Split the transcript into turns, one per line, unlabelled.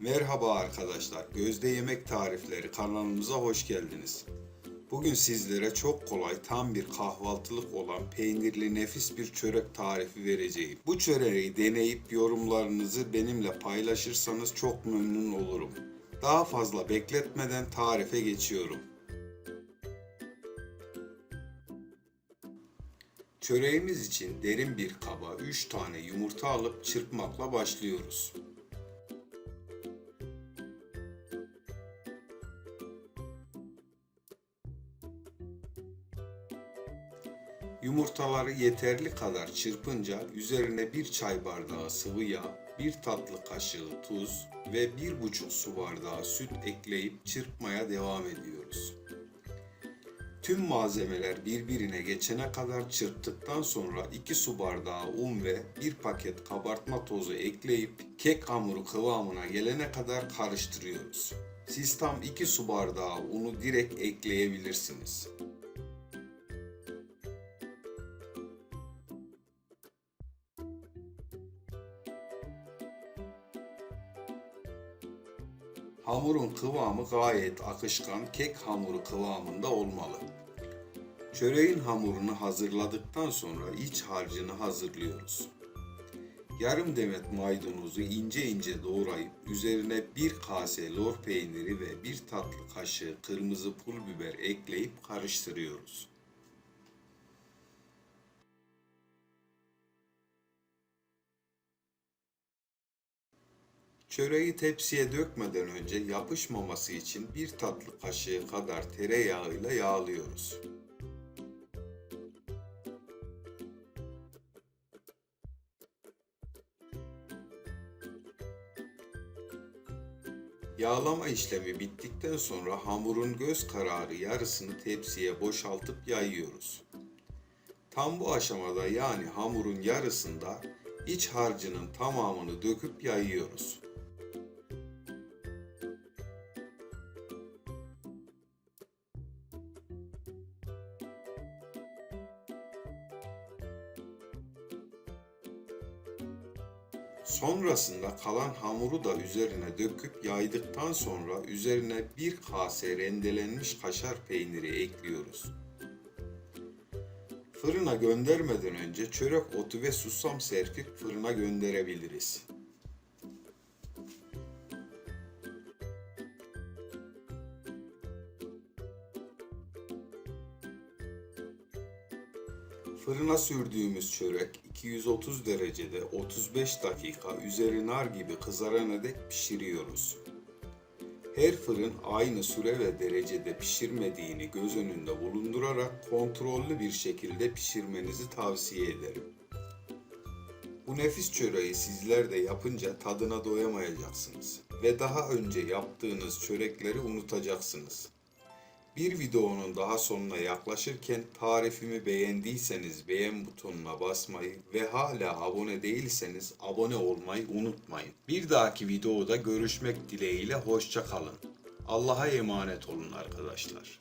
Merhaba arkadaşlar, Gözde Yemek Tarifleri kanalımıza hoş geldiniz. Bugün sizlere çok kolay, tam bir kahvaltılık olan peynirli nefis bir çörek tarifi vereceğim. Bu çöreği deneyip yorumlarınızı benimle paylaşırsanız çok memnun olurum. Daha fazla bekletmeden tarife geçiyorum. Çöreğimiz için derin bir kaba 3 tane yumurta alıp çırpmakla başlıyoruz. Yumurtaları yeterli kadar çırpınca üzerine bir çay bardağı sıvı yağ, bir tatlı kaşığı tuz ve bir buçuk su bardağı süt ekleyip çırpmaya devam ediyoruz. Tüm malzemeler birbirine geçene kadar çırptıktan sonra 2 su bardağı un ve 1 paket kabartma tozu ekleyip kek hamuru kıvamına gelene kadar karıştırıyoruz. Siz tam 2 su bardağı unu direkt ekleyebilirsiniz. Hamurun kıvamı gayet akışkan kek hamuru kıvamında olmalı. Çöreğin hamurunu hazırladıktan sonra iç harcını hazırlıyoruz. Yarım demet maydanozu ince ince doğrayıp üzerine bir kase lor peyniri ve bir tatlı kaşığı kırmızı pul biber ekleyip karıştırıyoruz. Çöreği tepsiye dökmeden önce yapışmaması için bir tatlı kaşığı kadar tereyağıyla yağlıyoruz. Yağlama işlemi bittikten sonra hamurun göz kararı yarısını tepsiye boşaltıp yayıyoruz. Tam bu aşamada yani hamurun yarısında iç harcının tamamını döküp yayıyoruz. Sonrasında kalan hamuru da üzerine döküp yaydıktan sonra üzerine bir kase rendelenmiş kaşar peyniri ekliyoruz. Fırına göndermeden önce çörek otu ve susam serpip fırına gönderebiliriz. Fırına sürdüğümüz çörek 230 derecede 35 dakika üzeri nar gibi kızarana dek pişiriyoruz. Her fırın aynı süre ve derecede pişirmediğini göz önünde bulundurarak kontrollü bir şekilde pişirmenizi tavsiye ederim. Bu nefis çöreği sizler de yapınca tadına doyamayacaksınız ve daha önce yaptığınız çörekleri unutacaksınız. Bir videonun daha sonuna yaklaşırken tarifimi beğendiyseniz beğen butonuna basmayı ve hala abone değilseniz abone olmayı unutmayın. Bir dahaki videoda görüşmek dileğiyle hoşça kalın. Allah'a emanet olun arkadaşlar.